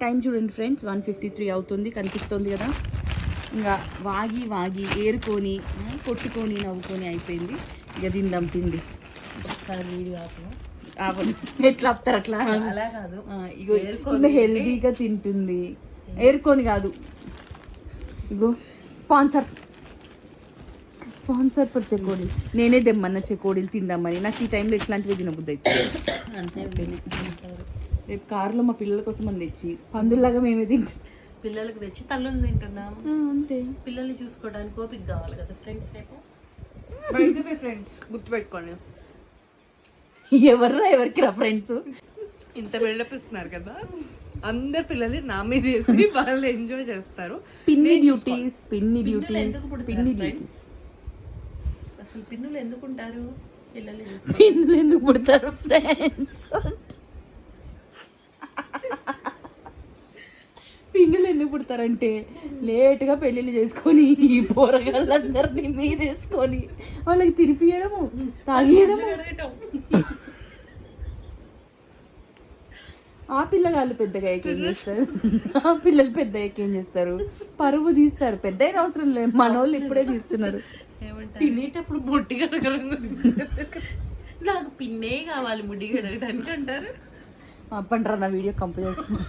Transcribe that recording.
Time చూడండి friends one fifty three అవుతుంది కనిపిస్తుంది కదా? ఇంకా వాగి వాగి ఏరుకొని కొట్టుకొని నవ్వుకొని అయిపోయింది. ఇక తిందాం తిండి. ఎట్లా ఆపుతారు అట్లా? అలా కాదు. ఇగో హెల్దీగా తింటుంది. ఏరుకొని కాదు. ఇగో స్పాన్సర్ స్పాన్సర్ ఫర్ చెకోడీలు నేనే తెమ్మన్న చెకోడీలు తిందామని. నాకు ఈ టైంలో ఇట్లాంటివి తినబుద్ది అవుతుంది? అంతే. రేపు కారులో మా పిల్లల కోసం అని తెచ్చి పందుల్లాగా మేమే తింటాం. పిల్లలకి తెచ్చి తల్లులు తింటున్నాం. అంతే. పిల్లల్ని చూసుకోవడానికి ఓపిక కావాలి కదా ఫ్రెండ్స్ రేపు? బయట ఫ్రెండ్స్ గుర్తుపెట్టుకోండి. ఎవర్రా ఎవరికి రా ఫ్రెండ్స్ ఇంత బిల్డప్ ఇస్తున్నారు కదా. అందరు పిల్లలు నా మీద వేసి వాళ్ళు ఎంజాయ్ చేస్తారు. పిన్ని డ్యూటీస్ పిన్ని డ్యూటీస్ పిన్ని? డ్యూటీస్ అసలు పిన్నులు ఎందుకు ఉంటారు? పిల్లల్ని చూసుకో పిన్నులు ఎందుకు పుడతారు ఫ్రెండ్స్ పిన్నులు ఎందుకు పుడతారంటే లేటుగా పెళ్ళిళ్ళు చేసుకొని ఈ పోరగాళ్ళందరినీ మీదేసుకొని వాళ్ళకి తినిపియడము తాగియడము. ఆ పిల్లగాళ్ళు పెద్దగా ఏకేం చేస్తారు? ఆ పిల్లలు పెద్దగా ఏం చేస్తారు? పరువు తీస్తారు. పెద్ద అవసరం లేదు. మనోళ్ళు ఇప్పుడే తీస్తున్నారు. తినేటప్పుడు ముడ్డి కడగడం నాకు పిన్నే కావాలి ముడ్డి కడగడానికి అంటారు. పంటరా నా వీడియో కంప్ చేస్తున్నా.